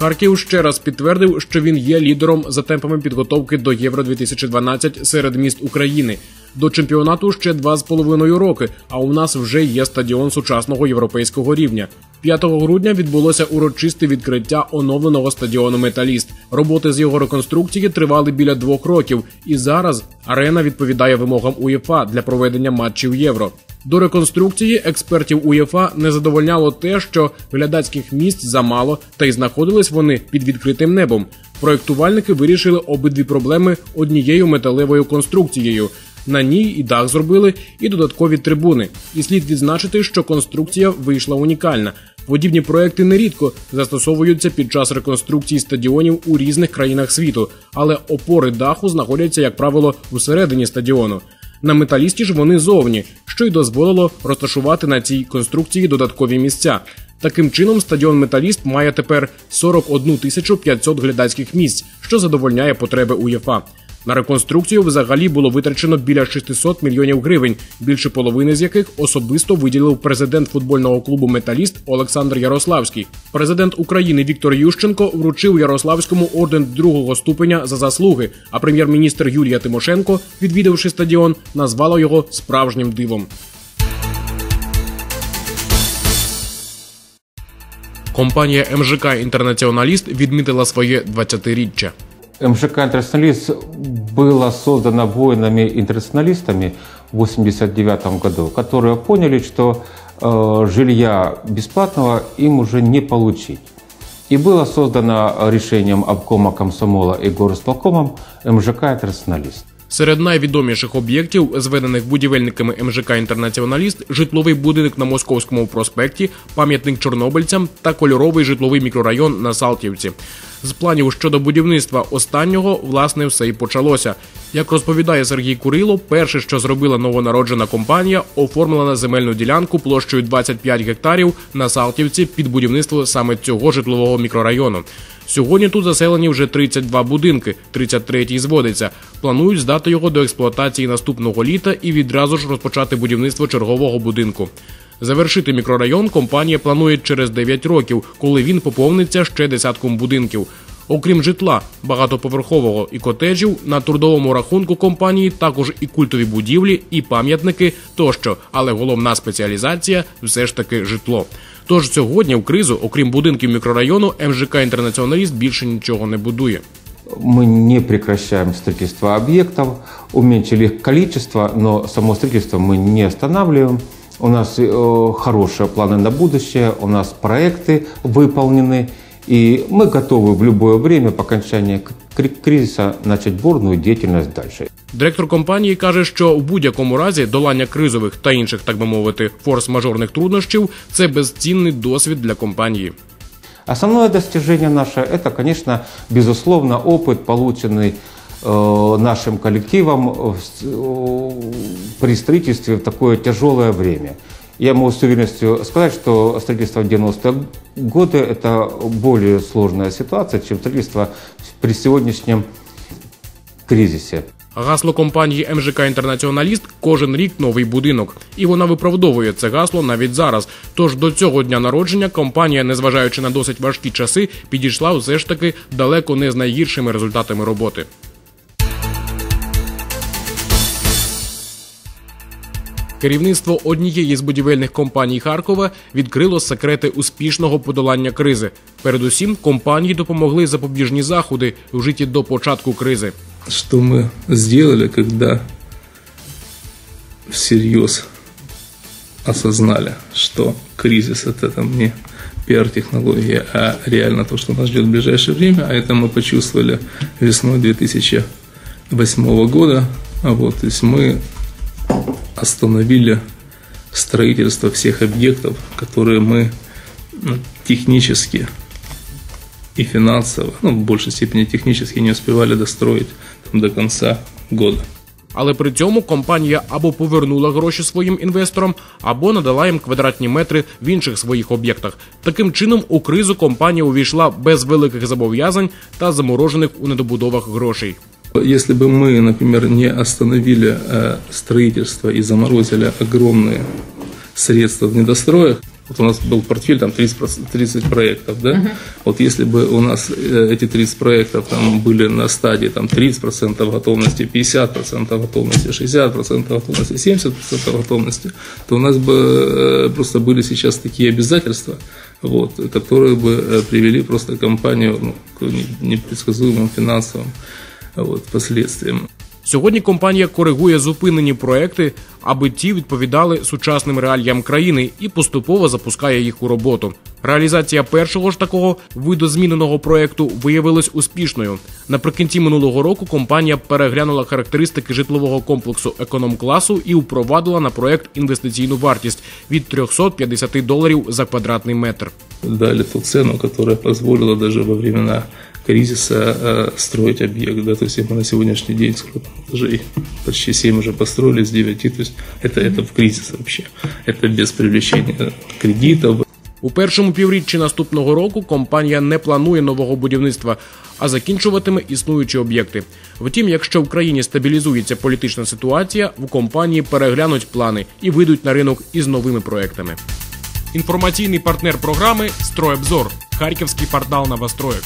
Харків ще раз підтвердив, що він є лідером за темпами підготовки до Євро 2012 серед міст України. До чемпіонату ще два з половиною роки. А у нас вже є стадіон сучасного європейського рівня. 5 грудня відбулося урочисте відкриття оновленого стадіону Металіст. Роботи з його реконструкції тривали біля двох років, і зараз арена відповідає вимогам УЄФА для проведення матчів євро. До реконструкції експертів УЄФА не задовольняло те, що глядацьких місць замало, та й знаходились вони під відкритим небом. Проектувальники вирішили обидві проблеми однією металевою конструкцією. На ній і дах зробили, і додаткові трибуни. І слід відзначити, що конструкція вийшла унікальна. Подібні проекти нерідко застосовуються під час реконструкції стадіонів у різних країнах світу, але опори даху знаходяться, як правило, всередині стадіону. На металісті ж вони зовні, що й дозволило розташувати на цій конструкції додаткові місця. Таким чином, стадіон Металіст має тепер 41 тисячу 500 глядацьких місць, що задовольняє потреби УЄФА. На реконструкцію взагалі було витрачено біля 600 мільйонів гривень, більше половини з яких особисто виділив президент футбольного клубу Металіст Олександр Ярославський. Президент України Віктор Ющенко вручив Ярославському орден другого ступеня за заслуги. А прем'єр-міністр Юлія Тимошенко, відвідавши стадіон, назвала його справжнім дивом. Компанія МЖК Інтернаціоналіст відмітила своє 20-річчя. МЖК «Интернационалист» было создано воинами-интернационалистами в 1989 году, которые поняли, что э, жилья бесплатного им уже не получить. И было создано решением обкома комсомола и горосполкомом МЖК «Интернационалист». Серед найвідоміших об'єктів, зведених будівельниками МЖК Інтернаціоналіст, житловий будинок на Московському проспекті, пам'ятник чорнобильцям та кольоровий житловий мікрорайон на Салтівці. З планів щодо будівництва останнього власне все і почалося. Як розповідає Сергій Курило, перше, що зробила новонароджена компанія, оформила на земельну ділянку площею 25 гектарів на Салтівці під будівництво саме цього житлового мікрорайону. Сьогодні тут заселені вже 32 будинки, 33-й зводиться. Планують здати його до експлуатації наступного літа і відразу ж розпочати будівництво чергового будинку. Завершити мікрорайон компанія планує через 9 років, коли він поповниться ще десятком будинків. Окрім житла, багатоповерхового і котеджів, на трудовому рахунку компанії також і культові будівлі, і пам'ятники тощо. Але головна спеціалізація все ж таки житло. Тож сьогодні в кризу, окрім будинків мікрорайону, МЖК Інтернаціоналіст більше нічого не будує. Мы не прекращаем строительство объектов, уменьшили их количество, но само строительство мы не останавливаем. У нас э, хорошие планы на будущее, у нас проекты выполнены, и мы готовы в любое время по окончании кризиса начать бурную деятельность дальше. Директор компанії каже, що в будь-якому разі долання кризових та інших, так би мовити, форс-мажорних труднощів це безцінний досвід для компанії. Основное достижение наше – это, конечно, безусловно, опыт, полученный э, нашим коллективом в, э, при строительстве в такое тяжелое время. Я могу с уверенностью сказать, что строительство в 90-е годы – это более сложная ситуация, чем строительство при сегодняшнем кризисе. Гасло компанії МЖК Інтернаціоналіст кожен рік новий будинок, і вона виправдовує це гасло навіть зараз. Тож до цього дня народження компанія, незважаючи на досить важкі часи, підійшла все ж таки далеко не з найгіршими результатами роботи. Керівництво однієї з будівельних компаній Харкова відкрило секрети успішного подолання кризи. Передусім, компанії допомогли запобіжні заходи, вжиті до початку кризи. Що ми зробили, коли всерйоз осознали, що кризис – это не пиар-технология, а реально то, что нас ждет в ближайшее время. А это мы почувствовали весной 2008 года. Вот, то есть мы остановили строительство всех объектов, которые мы ну, технически и финансово, ну, в большей степени технически не успевали достроить там, до конца года. Але при цьому компанія або повернула гроші своїм інвесторам, або надала їм квадратні метри в інших своїх об'єктах. Таким чином, у кризу компанія увійшла без великих зобов'язань та заморожених у недобудовах грошей. Если бы мы, например, не остановили строительство и заморозили огромные средства в недостроях, Вот у нас был портфель там 30, 30 проектов, да? Uh-huh. Вот если бы у нас э, эти 30 проектов там были на стадии там 30% готовности, 50% готовности, 60% готовности, 70% готовности, то у нас бы э, просто были сейчас такие обязательства, вот, которые бы э, привели просто компанию ну, к непредсказуемым финансовым вот, последствиям. Сьогодні компанія коригує зупинені проекти, аби ті відповідали сучасним реаліям країни і поступово запускає їх у роботу. Реалізація першого ж такого видозміненого проекту виявилась успішною. Наприкінці минулого року компанія переглянула характеристики житлового комплексу економ-класу і впровадила на проект інвестиційну вартість від 350 доларів за квадратний метр. Дали ту ціну, яка дозволила навіть во времена кризиса э, строить объект. Да, то есть мы на сегодняшний день сколько, уже почти 7 уже построили с 9, то есть это, это в кризис вообще. Это без привлечения кредитов. У першому півріччі наступного року компанія не планує нового будівництва, а закінчуватиме існуючі об'єкти. Втім, якщо в країні стабілізується політична ситуація, в компанії переглянуть плани і вийдуть на ринок із новими проектами. Інформаційний партнер програми Стройобзор Харківський портал Новостроєк.